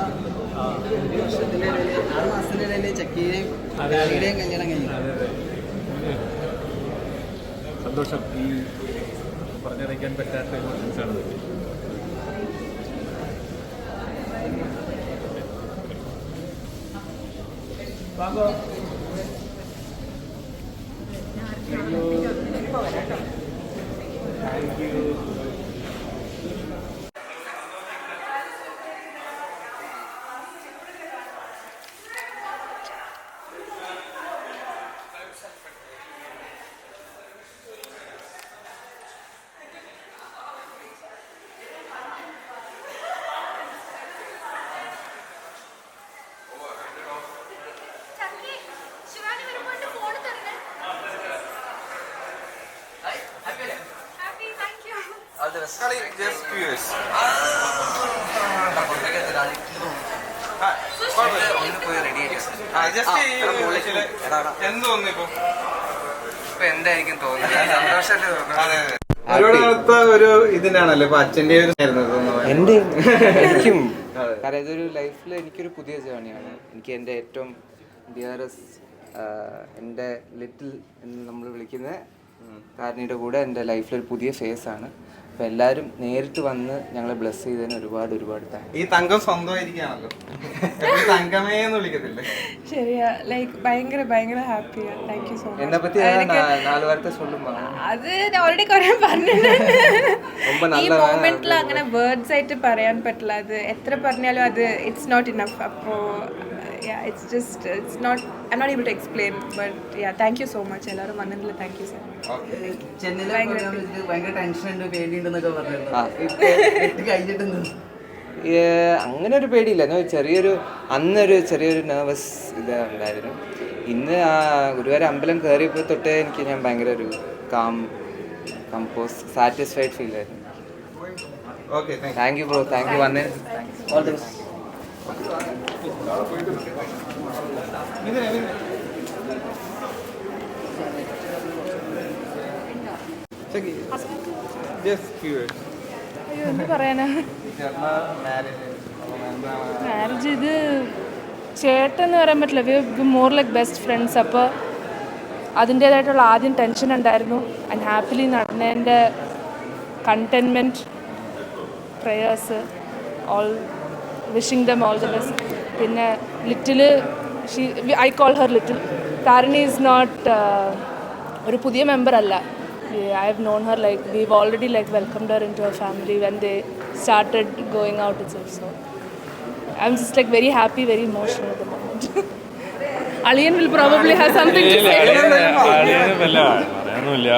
വന്ന ഒരു വർഷത്തിന്റെ ഇടയിൽ ആറ് മാസത്തിന്റെ ഇടയിൽ ചക്കിയുടെയും കാളിയുടെയും കല്യാണം കഴിഞ്ഞു സന്തോഷം. ഈ പറഞ്ഞറിയിക്കാൻ പറ്റാത്ത ഇമോഷൻസാണ് താങ്ക് യു തോന്നുന്നു ഇപ്പൊ? ഇപ്പൊ എന്തായിരിക്കും തോന്നുന്നത് സന്തോഷമല്ലേ ഒരു ഇതിനാണല്ലോ ഇപ്പൊ അച്ഛന്റെ ഒരു എന്റെ എനിക്കും. കാരണം ഇതൊരു ലൈഫിൽ എനിക്കൊരു പുതിയ ജേണിയാണ് എനിക്ക് എന്റെ ഏറ്റവും ഡിയറസ് എന്റെ ലിറ്റിൽ എന്ന് നമ്മൾ വിളിക്കുന്ന കാരണിയുടെ കൂടെ എന്റെ ലൈഫിലൊരു പുതിയ ഫേസ് ആണ്. അപ്പം എല്ലാവരും നേരിട്ട് വന്ന് ഞങ്ങളെ ബ്ലസ് ചെയ്തതിന് ഒരുപാട് ഒരുപാട് താങ്ക്സ് ഈ തങ്കം സ്വന്തമായിരിക്കുകയാണല്ലോ. തങ്കമേ എന്ന് ശരിയാ. ലൈക്ക് ഭയങ്കര ഭയങ്കര ഹാപ്പിയാ താങ്ക് യു സോ മച്ച് നാല് അത് ഓൾറെഡി അങ്ങനെ വേർഡ്സ് ആയിട്ട് പറയാൻ പറ്റില്ല. അത് എത്ര പറഞ്ഞാലും അത് ഇറ്റ്സ് നോട്ട് ഇനഫ് അപ്പോ it's just it's not i'm not able to explain but yeah thank you so much. എല്ലാവരും വന്നതിൽ thank you sir. മച്ച് ചെന്നൈയിലെ program വെച്ചിട്ട് ഭയങ്കര ടെൻഷൻ ഉണ്ട് പേടിയുണ്ടെന്നൊക്കെ പറഞ്ഞിരുന്നു ആ. angane oru കഴിഞ്ഞിട്ടുണ്ട്? ഏ, അങ്ങനെ ഒരു പേടിയില്ല. ചെറിയൊരു അന്നൊരു ചെറിയൊരു നെർവസ് ഇത് ഉണ്ടായിരുന്നു ഇന്ന് ആ ഗുരുവായൂർ അമ്പലം കയറിയപ്പോൾ തൊട്ടേ എനിക്ക് ഞാൻ ഭയങ്കര ഒരു കാം കമ്പോസ് സാറ്റിസ്ഫൈഡ് ഫീൽ ആയിരുന്നു. Okay thank thank you bro thank you വന്നേ ഓൾ ദി ബെസ്റ്റ് മാരേജ് ഇത് ചേട്ടൻ എന്ന് പറയാൻ പറ്റില്ല. We more like best friends അപ്പോൾ അതിന്റേതായിട്ടുള്ള ആദ്യം ടെൻഷൻ ഉണ്ടായിരുന്നു. And happily നടന്നതിന്റെ contentment prayers all wishing them all the best പിന്നെ little she I call her little Tharani is not ഒരു പുതിയ മെമ്പർ അല്ല. I have known her like we've already like welcomed her in to our family when they started going out it's so I'm just like very happy very emotional at the moment അളിയൻ will probably have something to say അറിയാനുമില്ല പറയാനൊന്നുമില്ല.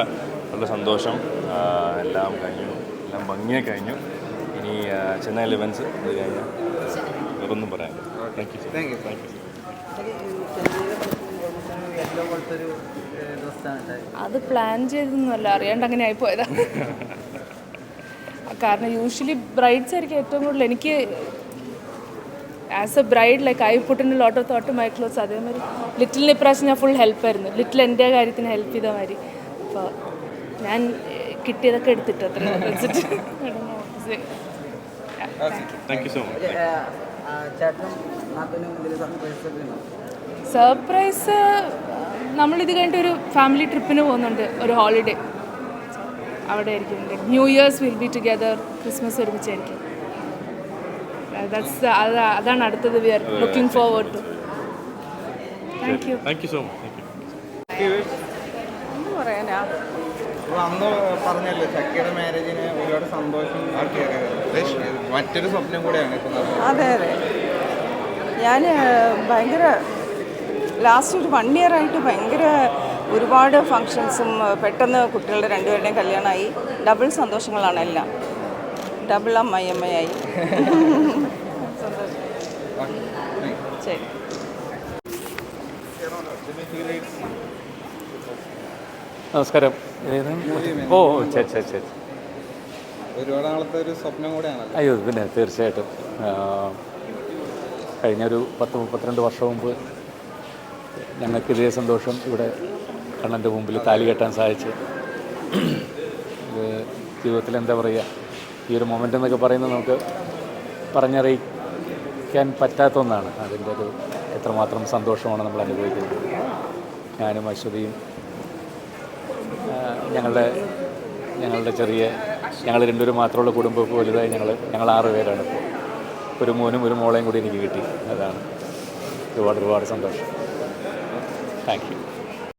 വളരെ സന്തോഷം എല്ലാം കഴിഞ്ഞു. എല്ലാം ഭംഗിയായി കഴിഞ്ഞു. ഇനി ചെന്നൈ ലെവൻസ് അത് കഴിഞ്ഞാൽ വേറൊന്നും പറയാനില്ല. Thank you thank you thank you അത് പ്ലാൻ ചെയ്തൊന്നുമല്ല അറിയാണ്ട് അങ്ങനെ ആയിപ്പോയതാ. കാരണം യൂഷ്വലി ബ്രൈഡ്സ് ആയിരിക്കും ഏറ്റവും കൂടുതൽ എനിക്ക് as a bride like I put in lot of thought my close അതേമാതിരി ലിറ്റിലിന് ഇപ്രാവശ്യം ഞാൻ ഫുൾ ഹെൽപ്പായിരുന്നു ലിറ്റിൽ എന്റെ കാര്യത്തിന് ഹെൽപ്പ് ചെയ്ത മാതിരി. അപ്പോൾ ഞാൻ കിട്ടിയതൊക്കെ എടുത്തിട്ട് അത്ര thank you so much surprise നമ്മൾ ഇത് നമ്മളിത് കഴിഞ്ഞിട്ട് ഒരു ഫാമിലി ട്രിപ്പിന് പോകുന്നുണ്ട് ഒരു ഹോളിഡേ അവിടെ ആയിരിക്കും. New year's will be together Christmas ഒരുമിച്ചായിരിക്കും. That's അതാണ് അടുത്തത് we are looking forward to thank you thank you so much thank you എന്ത് പറയാനാ? അന്ന് പറഞ്ഞല്ലോ ചക്കിയുടെ മാരേജിന് ഒരുപാട് സന്തോഷം മറ്റൊരു സ്വപ്നം കൂടെയാണ് അതെ അതെ. ഞാൻ ഭയങ്കര ലാസ്റ്റ് ഒരു വൺ ഇയർ ആയിട്ട് ഭയങ്കര ഒരുപാട് ഫങ്ഷൻസും പെട്ടെന്ന് കുട്ടികളുടെ രണ്ടുപേരുടെയും കല്യാണമായി ഡബിൾ സന്തോഷങ്ങളാണ് എല്ലാം. ഡബിൾ അമ്മായി അമ്മയായി ശരി. നമസ്കാരം. ഓ ശരി ശരി ശരി ഒരുപാട് നാളത്തെ ഒരു സ്വപ്നം അയ്യോ പിന്നെ തീർച്ചയായിട്ടും. കഴിഞ്ഞ ഒരു പത്ത് മുപ്പത്തിരണ്ട് വർഷം മുമ്പ് ഞങ്ങൾക്ക് ഇതേ സന്തോഷം ഇവിടെ കണ്ണന്റെ മുമ്പിൽ താലി കെട്ടാൻ സാധിച്ചു. ജീവിതത്തിൽ എന്താ പറയുക ഈ ഒരു മൊമെന്റ് എന്നൊക്കെ പറയുന്നത് നമുക്ക് പറഞ്ഞറിയിക്കാൻ പറ്റാത്ത ഒന്നാണ്. അതിന്റെ ഒരു എത്രമാത്രം സന്തോഷമാണ് നമ്മൾ അനുഭവിക്കുന്നത്. ഞാനും അശ്വതിയും ഞങ്ങളുടെ ഞങ്ങളുടെ ചെറിയ ഞങ്ങൾ രണ്ടുപേരും മാത്രമുള്ള കുടുംബം വലുതായി ഞങ്ങൾ ഞങ്ങൾ ആറ് പേരാണ് ഇപ്പോൾ. ഒരു മോനും ഒരു മോളെയും കൂടി എനിക്ക് കിട്ടി. അതാണ് ഒരുപാട് ഒരുപാട് സന്തോഷം. Thank you